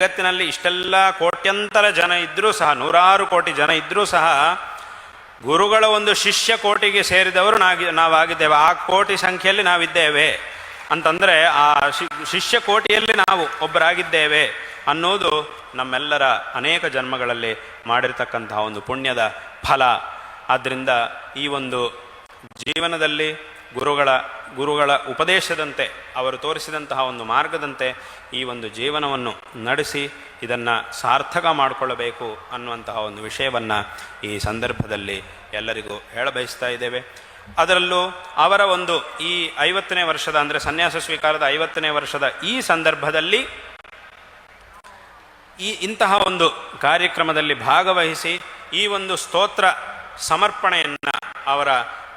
ಜಗತ್ತಿನಲ್ಲಿ ಇಷ್ಟೆಲ್ಲ ಕೋಟ್ಯಂತರ ಜನ ಇದ್ದರೂ ಸಹ, ನೂರಾರು ಕೋಟಿ ಜನ ಇದ್ದರೂ ಸಹ, ಗುರುಗಳ ಒಂದು ಶಿಷ್ಯ ಕೋಟಿಗೆ ಸೇರಿದವರು ನಾಗಿ, ನಾವಾಗಿದ್ದೇವೆ. ಆ ಕೋಟಿ ಸಂಖ್ಯೆಯಲ್ಲಿ ನಾವಿದ್ದೇವೆ. ಅಂತಂದರೆ ಆ ಶಿಷ್ಯ ಕೋಟಿಯಲ್ಲಿ ನಾವು ಒಬ್ಬರಾಗಿದ್ದೇವೆ ಅನ್ನೋದು ನಮ್ಮೆಲ್ಲರ ಅನೇಕ ಜನ್ಮಗಳಲ್ಲಿ ಮಾಡಿರ್ತಕ್ಕಂತಹ ಒಂದು ಪುಣ್ಯದ ಫಲ. ಆದ್ದರಿಂದ ಈ ಒಂದು ಜೀವನದಲ್ಲಿ ಗುರುಗಳ ಗುರುಗಳ ಉಪದೇಶದಂತೆ, ಅವರು ತೋರಿಸಿದಂತಹ ಒಂದು ಮಾರ್ಗದಂತೆ ಈ ಒಂದು ಜೀವನವನ್ನು ನಡೆಸಿ ಇದನ್ನು ಸಾರ್ಥಕ ಮಾಡಿಕೊಳ್ಳಬೇಕು ಅನ್ನುವಂತಹ ಒಂದು ವಿಷಯವನ್ನು ಈ ಸಂದರ್ಭದಲ್ಲಿ ಎಲ್ಲರಿಗೂ ಹೇಳಬಯಸ್ತಾ ಇದ್ದೇವೆ. ಅದರಲ್ಲೂ ಅವರ ಒಂದು ಈ ಐವತ್ತನೇ ವರ್ಷದ ಅಂದರೆ ಸನ್ಯಾಸ ಸ್ವೀಕಾರದ ಐವತ್ತನೇ ವರ್ಷದ ಈ ಸಂದರ್ಭದಲ್ಲಿ ಈ ಇಂತಹ ಒಂದು ಕಾರ್ಯಕ್ರಮದಲ್ಲಿ ಭಾಗವಹಿಸಿ ಈ ಒಂದು ಸ್ತೋತ್ರ ಸಮರ್ಪಣೆಯನ್ನು ಅವರ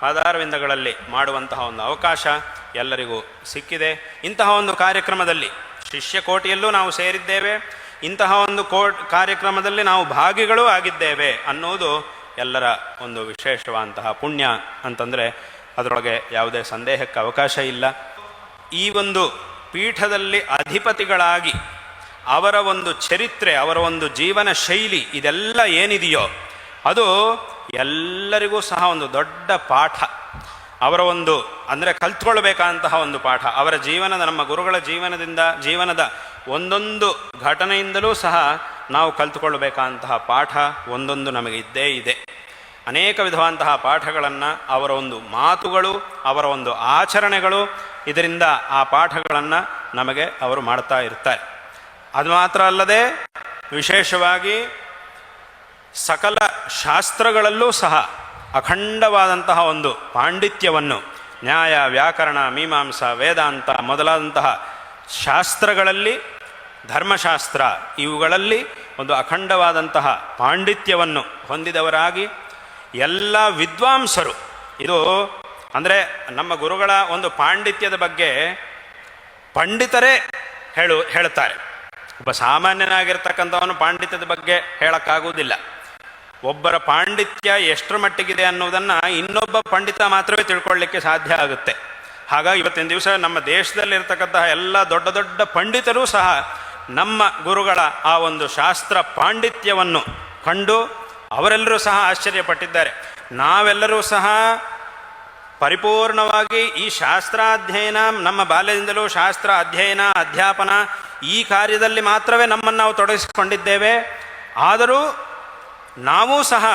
ಪಾದಾರವಿಂದಗಳಲ್ಲಿ ಮಾಡುವಂತಹ ಒಂದು ಅವಕಾಶ ಎಲ್ಲರಿಗೂ ಸಿಕ್ಕಿದೆ. ಇಂತಹ ಒಂದು ಕಾರ್ಯಕ್ರಮದಲ್ಲಿ ಶಿಷ್ಯಕೋಟಿಯಲ್ಲೂ ನಾವು ಸೇರಿದ್ದೇವೆ. ಇಂತಹ ಒಂದು ಕೋಟ್ ಕಾರ್ಯಕ್ರಮದಲ್ಲಿ ನಾವು ಭಾಗಿಗಳೂ ಆಗಿದ್ದೇವೆ ಅನ್ನೋದು ಎಲ್ಲರ ಒಂದು ವಿಶೇಷವಾದಂತಹ ಪುಣ್ಯ ಅಂತಂದರೆ ಅದರೊಳಗೆ ಯಾವುದೇ ಸಂದೇಹಕ್ಕೆ ಅವಕಾಶ ಇಲ್ಲ. ಈ ಒಂದು ಪೀಠದಲ್ಲಿ ಅಧಿಪತಿಗಳಾಗಿ ಅವರ ಒಂದು ಚರಿತ್ರೆ, ಅವರ ಒಂದು ಜೀವನ ಶೈಲಿ ಇದೆಲ್ಲ ಏನಿದೆಯೋ ಅದು ಎಲ್ಲರಿಗೂ ಸಹ ಒಂದು ದೊಡ್ಡ ಪಾಠ. ಅವರ ಒಂದು, ಅಂದರೆ ಕಲ್ತ್ಕೊಳ್ಬೇಕಾದಂತಹ ಒಂದು ಪಾಠ. ಅವರ ಜೀವನದ, ನಮ್ಮ ಗುರುಗಳ ಜೀವನದಿಂದ, ಜೀವನದ ಒಂದೊಂದು ಘಟನೆಯಿಂದಲೂ ಸಹ ನಾವು ಕಲ್ತ್ಕೊಳ್ಬೇಕಾದಂತಹ ಪಾಠ ಒಂದೊಂದು ನಮಗೆ ಇದ್ದೇ ಇದೆ. ಅನೇಕ ವಿಧವಾದಂತಹ ಪಾಠಗಳನ್ನು, ಅವರ ಒಂದು ಮಾತುಗಳು, ಅವರ ಒಂದು ಆಚರಣೆಗಳು ಇದರಿಂದ ಆ ಪಾಠಗಳನ್ನು ನಮಗೆ ಅವರು ಮಾಡ್ತಾ ಇರ್ತಾರೆ. ಅದು ಮಾತ್ರ ಅಲ್ಲದೆ, ವಿಶೇಷವಾಗಿ ಸಕಲ ಶಾಸ್ತ್ರಗಳಲ್ಲೂ ಸಹ ಅಖಂಡವಾದಂತಹ ಒಂದು ಪಾಂಡಿತ್ಯವನ್ನು ನ್ಯಾಯ, ವ್ಯಾಕರಣ, ಮೀಮಾಂಸ, ವೇದಾಂತ ಮೊದಲಾದಂತಹ ಶಾಸ್ತ್ರಗಳಲ್ಲಿ, ಧರ್ಮಶಾಸ್ತ್ರ ಇವುಗಳಲ್ಲಿ ಒಂದು ಅಖಂಡವಾದಂತಹ ಪಾಂಡಿತ್ಯವನ್ನು ಹೊಂದಿದವರಾಗಿ ಎಲ್ಲ ವಿದ್ವಾಂಸರು. ಇದು ಅಂದರೆ ನಮ್ಮ ಗುರುಗಳ ಒಂದು ಪಾಂಡಿತ್ಯದ ಬಗ್ಗೆ ಪಂಡಿತರೇ ಹೇಳು ಹೇಳ್ತಾರೆ ಒಬ್ಬ ಸಾಮಾನ್ಯನಾಗಿರ್ತಕ್ಕಂಥವನು ಪಾಂಡಿತ್ಯದ ಬಗ್ಗೆ ಹೇಳಕ್ಕಾಗುವುದಿಲ್ಲ. ಒಬ್ಬರ ಪಾಂಡಿತ್ಯ ಎಷ್ಟರ ಮಟ್ಟಿಗಿದೆ ಅನ್ನೋದನ್ನು ಇನ್ನೊಬ್ಬ ಪಂಡಿತ ಮಾತ್ರವೇ ತಿಳ್ಕೊಳ್ಳಿಕ್ಕೆ ಸಾಧ್ಯ ಆಗುತ್ತೆ. ಹಾಗಾಗಿ ಇವತ್ತಿನ ದಿವಸ ನಮ್ಮ ದೇಶದಲ್ಲಿರ್ತಕ್ಕಂತಹ ಎಲ್ಲ ದೊಡ್ಡ ದೊಡ್ಡ ಪಂಡಿತರೂ ಸಹ ನಮ್ಮ ಗುರುಗಳ ಆ ಒಂದು ಶಾಸ್ತ್ರ ಪಾಂಡಿತ್ಯವನ್ನು ಕಂಡು ಅವರೆಲ್ಲರೂ ಸಹ ಆಶ್ಚರ್ಯಪಟ್ಟಿದ್ದಾರೆ. ನಾವೆಲ್ಲರೂ ಸಹ ಪರಿಪೂರ್ಣವಾಗಿ ಈ ಶಾಸ್ತ್ರಾಧ್ಯಯನ, ನಮ್ಮ ಬಾಲ್ಯದಿಂದಲೂ ಶಾಸ್ತ್ರ ಅಧ್ಯಯನ, ಅಧ್ಯಾಪನ ಈ ಕಾರ್ಯದಲ್ಲಿ ಮಾತ್ರವೇ ನಮ್ಮನ್ನು ನಾವು ತೊಡಗಿಸಿಕೊಂಡಿದ್ದೇವೆ. ಆದರೂ ನಾವೂ ಸಹ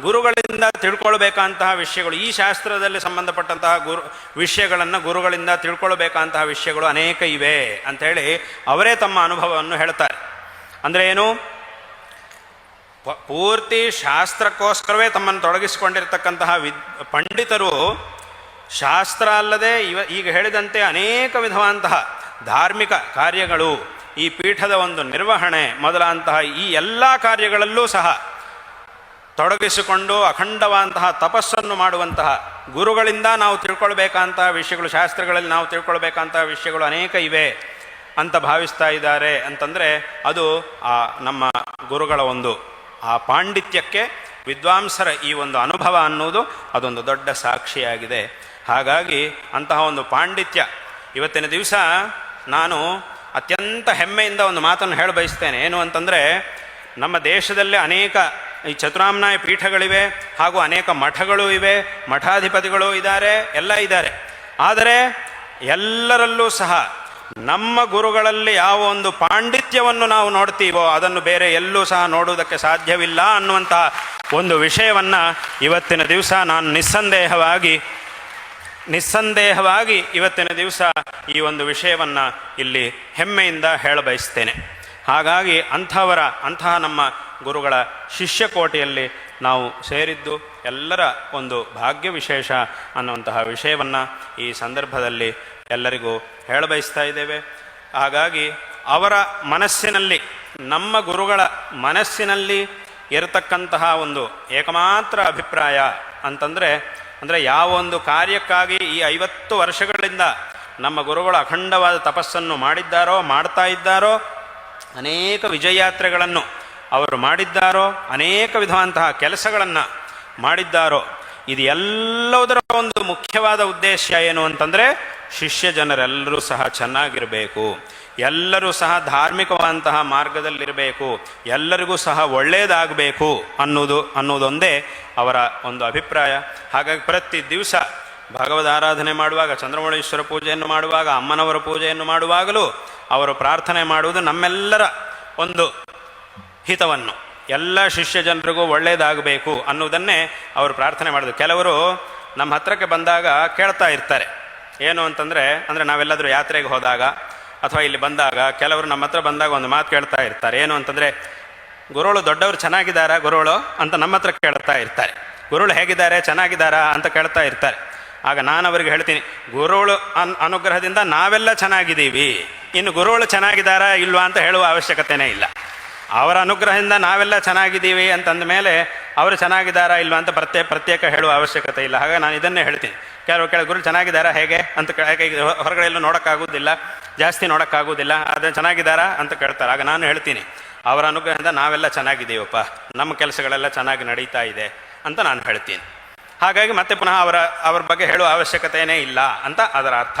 ಗುರುಗಳಿಂದ ತಿಳ್ಕೊಳ್ಬೇಕಂತಹ ವಿಷಯಗಳು, ಈ ಶಾಸ್ತ್ರದಲ್ಲಿ ಸಂಬಂಧಪಟ್ಟಂತಹ ಗುರು, ವಿಷಯಗಳನ್ನು ಗುರುಗಳಿಂದ ತಿಳ್ಕೊಳ್ಬೇಕಂತಹ ವಿಷಯಗಳು ಅನೇಕ ಇವೆ ಅಂಥೇಳಿ ಅವರೇ ತಮ್ಮ ಅನುಭವವನ್ನು ಹೇಳ್ತಾರೆ. ಅಂದರೆ ಏನು? ಪೂರ್ತಿ ಶಾಸ್ತ್ರಕ್ಕೋಸ್ಕರವೇ ತಮ್ಮನ್ನು ತೊಡಗಿಸಿಕೊಂಡಿರ್ತಕ್ಕಂತಹ ವಿದ್, ಪಂಡಿತರು ಶಾಸ್ತ್ರ ಅಲ್ಲದೆ ಇವ, ಈಗ ಹೇಳಿದಂತೆ ಅನೇಕ ವಿಧವಾದಂತಹ ಧಾರ್ಮಿಕ ಕಾರ್ಯಗಳು, ಈ ಪೀಠದ ಒಂದು ನಿರ್ವಹಣೆ ಮೊದಲಾದಂತಹ ಈ ಎಲ್ಲ ಕಾರ್ಯಗಳಲ್ಲೂ ಸಹ ತೊಡಗಿಸಿಕೊಂಡು ಅಖಂಡವಾದಂತಹ ತಪಸ್ಸನ್ನು ಮಾಡುವಂತಹ ಗುರುಗಳಿಂದ ನಾವು ತಿಳ್ಕೊಳ್ಬೇಕಂತಹ ವಿಷಯಗಳು, ಶಾಸ್ತ್ರಗಳಲ್ಲಿ ನಾವು ತಿಳ್ಕೊಳ್ಬೇಕಂತಹ ವಿಷಯಗಳು ಅನೇಕ ಇವೆ ಅಂತ ಭಾವಿಸ್ತಾ ಇದ್ದಾರೆ ಅಂತಂದರೆ ಅದು ಆ ನಮ್ಮ ಗುರುಗಳ ಒಂದು ಆ ಪಾಂಡಿತ್ಯಕ್ಕೆ ವಿದ್ವಾಂಸರ ಈ ಒಂದು ಅನುಭವ ಅನ್ನೋದು ಅದೊಂದು ದೊಡ್ಡ ಸಾಕ್ಷಿಯಾಗಿದೆ. ಹಾಗಾಗಿ ಅಂತಹ ಒಂದು ಪಾಂಡಿತ್ಯ, ಇವತ್ತಿನ ದಿವಸ ನಾನು ಅತ್ಯಂತ ಹೆಮ್ಮೆಯಿಂದ ಒಂದು ಮಾತನ್ನು ಹೇಳ ಬಯಸ್ತೇನೆ ಏನು ಅಂತಂದರೆ, ನಮ್ಮ ದೇಶದಲ್ಲೇ ಅನೇಕ ಈ ಚತುರಾಮ್ನಾಯ ಪೀಠಗಳಿವೆ ಹಾಗೂ ಅನೇಕ ಮಠಗಳು ಇವೆ. ಮಠಾಧಿಪತಿಗಳು ಇದ್ದಾರೆ, ಎಲ್ಲ ಇದ್ದಾರೆ. ಆದರೆ ಎಲ್ಲರಲ್ಲೂ ಸಹ ನಮ್ಮ ಗುರುಗಳಲ್ಲಿ ಯಾವ ಒಂದು ಪಾಂಡಿತ್ಯವನ್ನು ನಾವು ನೋಡ್ತೀವೋ ಅದನ್ನು ಬೇರೆ ಎಲ್ಲೂ ಸಹ ನೋಡುವುದಕ್ಕೆ ಸಾಧ್ಯವಿಲ್ಲ ಅನ್ನುವಂತಹ ಒಂದು ವಿಷಯವನ್ನು ಇವತ್ತಿನ ದಿವಸ ನಾನು ನಿಸ್ಸಂದೇಹವಾಗಿ ನಿಸ್ಸಂದೇಹವಾಗಿ ಇವತ್ತಿನ ದಿವಸ ಈ ಒಂದು ವಿಷಯವನ್ನು ಇಲ್ಲಿ ಹೆಮ್ಮೆಯಿಂದ ಹೇಳಬಯಸ್ತೇನೆ. ಹಾಗಾಗಿ ಅಂಥವರ, ಅಂತಹ ನಮ್ಮ ಗುರುಗಳ ಶಿಷ್ಯಕೋಟೆಯಲ್ಲಿ ನಾವು ಸೇರಿದ್ದು ಎಲ್ಲರ ಒಂದು ಭಾಗ್ಯ ವಿಶೇಷ ಅನ್ನುವಂತಹ ವಿಷಯವನ್ನು ಈ ಸಂದರ್ಭದಲ್ಲಿ ಎಲ್ಲರಿಗೂ ಹೇಳಬಯಸ್ತಾ ಇದ್ದೇವೆ. ಹಾಗಾಗಿ ಅವರ ಮನಸ್ಸಿನಲ್ಲಿ, ನಮ್ಮ ಗುರುಗಳ ಮನಸ್ಸಿನಲ್ಲಿ ಇರತಕ್ಕಂತಹ ಒಂದು ಏಕಮಾತ್ರ ಅಭಿಪ್ರಾಯ ಅಂತಂದರೆ, ಅಂದರೆ ಯಾವ ಒಂದು ಕಾರ್ಯಕ್ಕಾಗಿ ಈ ಐವತ್ತು ವರ್ಷಗಳಿಂದ ನಮ್ಮ ಗುರುಗಳು ಅಖಂಡವಾದ ತಪಸ್ಸನ್ನು ಮಾಡಿದ್ದಾರೋ, ಮಾಡ್ತಾ ಇದ್ದಾರೋ, ಅನೇಕ ವಿಜಯಯಾತ್ರೆಗಳನ್ನು ಅವರು ಮಾಡಿದ್ದಾರೋ, ಅನೇಕ ವಿಧವಂತಹ ಕೆಲಸಗಳನ್ನು ಮಾಡಿದ್ದಾರೋ, ಇದು ಎಲ್ಲದರ ಒಂದು ಮುಖ್ಯವಾದ ಉದ್ದೇಶ ಏನು ಅಂತಂದರೆ, ಶಿಷ್ಯ ಜನರೆಲ್ಲರೂ ಸಹ ಚೆನ್ನಾಗಿರಬೇಕು. ಎಲ್ಲರೂ ಸಹ ಧಾರ್ಮಿಕವಾದಂತಹ ಮಾರ್ಗದಲ್ಲಿರಬೇಕು. ಎಲ್ಲರಿಗೂ ಸಹ ಒಳ್ಳೆಯದಾಗಬೇಕು ಅನ್ನೋದು ಅನ್ನೋದೊಂದೇ ಅವರ ಒಂದು ಅಭಿಪ್ರಾಯ. ಹಾಗಾಗಿ ಪ್ರತಿ ದಿವಸ ಭಗವದ್ ಆರಾಧನೆ ಮಾಡುವಾಗ, ಚಂದ್ರಮೌಳೇಶ್ವರ ಪೂಜೆಯನ್ನು ಮಾಡುವಾಗ, ಅಮ್ಮನವರ ಪೂಜೆಯನ್ನು ಮಾಡುವಾಗಲೂ ಅವರು ಪ್ರಾರ್ಥನೆ ಮಾಡುವುದು ನಮ್ಮೆಲ್ಲರ ಒಂದು ಹಿತವನ್ನು. ಎಲ್ಲ ಶಿಷ್ಯ ಜನರಿಗೂ ಒಳ್ಳೆಯದಾಗಬೇಕು ಅನ್ನೋದನ್ನೇ ಅವರು ಪ್ರಾರ್ಥನೆ ಮಾಡೋದು ಕೆಲವರು ನಮ್ಮ ಹತ್ರಕ್ಕೆ ಬಂದಾಗ ಕೇಳ್ತಾ ಇರ್ತಾರೆ. ಏನು ಅಂತಂದರೆ, ಅಂದರೆ ನಾವೆಲ್ಲಾದರೂ ಯಾತ್ರೆಗೆ ಹೋದಾಗ ಅಥವಾ ಇಲ್ಲಿ ಬಂದಾಗ ಕೆಲವರು ನಮ್ಮ ಹತ್ರ ಬಂದಾಗ ಒಂದು ಮಾತು ಕೇಳ್ತಾ ಇರ್ತಾರೆ. ಏನು ಅಂತಂದರೆ ಗುರುಗಳು ದೊಡ್ಡವರು ಚೆನ್ನಾಗಿದ್ದಾರಾ ಗುರುಗಳು ಅಂತ ನಮ್ಮ ಹತ್ರ ಕೇಳ್ತಾ ಇರ್ತಾರೆ. ಗುರುಗಳು ಹೇಗಿದ್ದಾರೆ, ಚೆನ್ನಾಗಿದ್ದಾರಾ ಅಂತ ಕೇಳ್ತಾ ಇರ್ತಾರೆ. ಆಗ ನಾನು ಅವರಿಗೆ ಹೇಳ್ತೀನಿ ಗುರುಗಳು ಅನ್ ಅನುಗ್ರಹದಿಂದ ನಾವೆಲ್ಲ ಚೆನ್ನಾಗಿದ್ದೀವಿ. ಇನ್ನು ಗುರುಗಳು ಚೆನ್ನಾಗಿದ್ದಾರಾ ಇಲ್ವಾ ಅಂತ ಹೇಳುವ ಅವಶ್ಯಕತೆನೇ ಇಲ್ಲ. ಅವರ ಅನುಗ್ರಹದಿಂದ ನಾವೆಲ್ಲ ಚೆನ್ನಾಗಿದ್ದೀವಿ ಅಂತಂದ ಮೇಲೆ ಅವರು ಚೆನ್ನಾಗಿದ್ದಾರಾ ಇಲ್ವಾ ಅಂತ ಪ್ರತ್ಯೇಕ ಪ್ರತ್ಯೇಕ ಹೇಳುವ ಅವಶ್ಯಕತೆ ಇಲ್ಲ. ಹಾಗೆ ನಾನು ಇದನ್ನೇ ಹೇಳ್ತೀನಿ. ಕೆಲವು ಕೆಲ ಗುರು ಚೆನ್ನಾಗಿದ್ದಾರಾ ಹೇಗೆ ಅಂತ ಹೊರಗಡೆ ಎಲ್ಲೂ ನೋಡೋಕ್ಕಾಗೋದಿಲ್ಲ ಜಾಸ್ತಿ ನೋಡೋಕ್ಕಾಗೋದಿಲ್ಲ ಆದರೆ ಚೆನ್ನಾಗಿದ್ದಾರಾ ಅಂತ ಕೇಳ್ತಾರೆ. ಆಗ ನಾನು ಹೇಳ್ತೀನಿ, ಅವರ ಅನುಗ್ರಹದಿಂದ ನಾವೆಲ್ಲ ಚೆನ್ನಾಗಿದ್ದೀವಪ್ಪ, ನಮ್ಮ ಕೆಲಸಗಳೆಲ್ಲ ಚೆನ್ನಾಗಿ ನಡೀತಾ ಇದೆ ಅಂತ ನಾನು ಹೇಳ್ತೀನಿ. ಹಾಗಾಗಿ ಮತ್ತೆ ಪುನಃ ಅವರ, ಅವ್ರ ಬಗ್ಗೆ ಹೇಳುವ ಅವಶ್ಯಕತೆಯೇ ಇಲ್ಲ ಅಂತ ಅದರ ಅರ್ಥ.